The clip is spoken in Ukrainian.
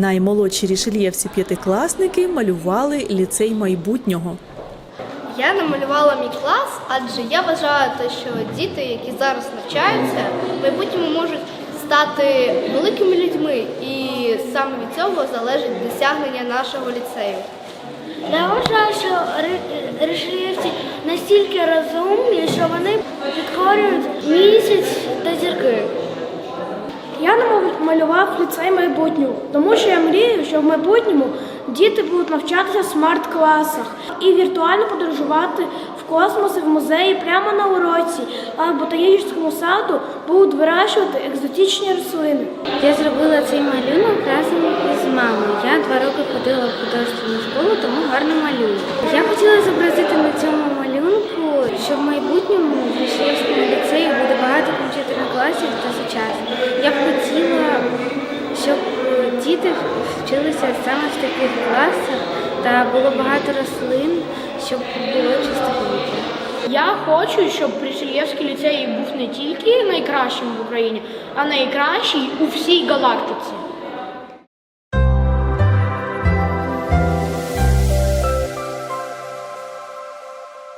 Наймолодші рішельєвці п'ятикласники малювали ліцей майбутнього. Я намалювала мій клас, адже я вважаю, те, що діти, які зараз навчаються, в майбутньому можуть стати великими людьми, і саме від цього залежить досягнення нашого ліцею. Я вважаю, що ри- настільки розумні, що вони підкорюють місяць та зірки. Намалював ліцей майбутнього, тому що я мрію, що в майбутньому діти будуть навчатися в смарт-класах і віртуально подорожувати в космос і в музеї прямо на уроці, а в ботанічному саду будуть вирощувати екзотичні рослини. Я зробила цей малюнок разом із мамою. Я два роки ходила в художню школу, тому гарно малюю. Я хотіла зобразити на цьому малюнку, що в майбутньому в ліцеї буде багато комп'ютерних класів та сучасних. Я б хотіла, щоб е, діти вчилися саме в таких класах та було багато рослин, щоб було чисто повітря. Я хочу, щоб Пришельєвський ліцей був не тільки найкращим в Україні, а найкращий у всій галактиці.